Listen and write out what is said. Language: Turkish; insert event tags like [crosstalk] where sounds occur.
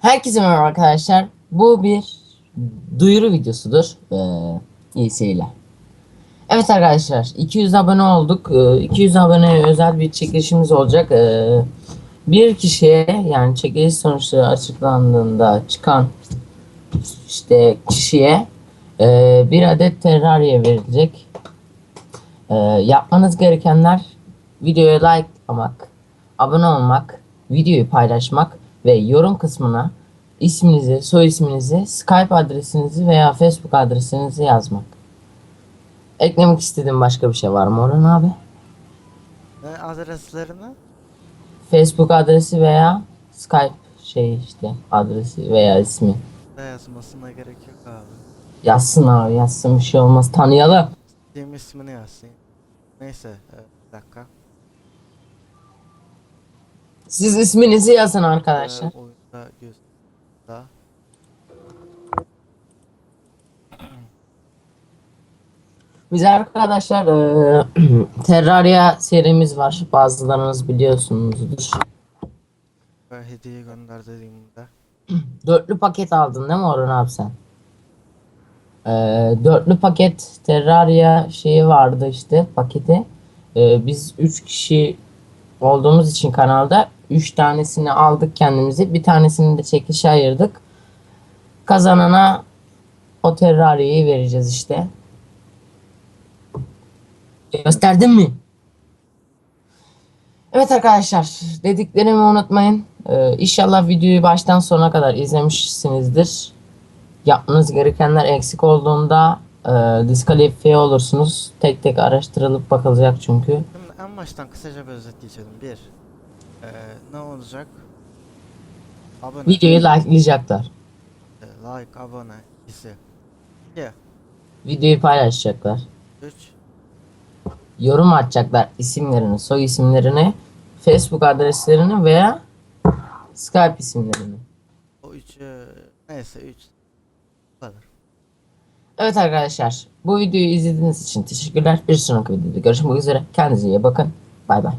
Herkese merhaba arkadaşlar. Bu bir duyuru videosudur. Ee, iyi. Evet arkadaşlar 200 abone olduk. Ee, 200 aboneye özel bir çekilişimiz olacak. Ee, bir kişiye yani çekiliş sonuçları açıklandığında çıkan işte kişiye e, bir adet Terraria verilecek. Ee, yapmanız gerekenler videoya like atmak, abone olmak, videoyu paylaşmak ve yorum kısmına isminizi, soy isminizi, Skype adresinizi veya Facebook adresinizi yazmak. Eklemek istediğim başka bir şey var mı Orhan abi? Ne adreslerini? Facebook adresi veya Skype şey işte adresi veya ismi. de yazmasına gerek yok abi. Yazsın abi yazsın bir şey olmaz tanıyalım. Steam ismini yazsın. Neyse e, bir dakika. Siz isminizi yazın arkadaşlar. E, oyunda göz da. Biz arkadaşlar eee, [clears throat] Terraria serimiz var. Bazılarınız biliyorsunuzdur. Ve hediye gönder dediğimde. [clears throat] Dörtlü paket aldın değil mi Orhan abi sen? Ee, dörtlü paket Terraria şeyi vardı işte paketi. Ee, biz üç kişi olduğumuz için kanalda üç tanesini aldık kendimize. Bir tanesini de çekişe ayırdık. Kazanana o Terraria'yı vereceğiz işte. Gösterdin mi? Evet arkadaşlar dediklerimi unutmayın. Ee, inşallah videoyu baştan sona kadar izlemişsinizdir. Yapmanız gerekenler eksik olduğunda e, diskalifiye olursunuz. Tek tek araştırılıp bakılacak çünkü. En baştan kısaca bir özet geçelim. Bir. E, ne olacak? Abone. Videoyu likelayacaklar. e, like, abone. İkisi. İki. Videoyu paylaşacaklar. Üç. Yorum atacaklar isimlerini, soy isimlerini, Facebook adreslerini veya Skype isimlerini. O üçü. Neyse üç. Bu kadar. Evet arkadaşlar bu videoyu izlediğiniz için teşekkürler. Bir sonraki videoda görüşmek üzere. Kendinize iyi bakın. Bay bay.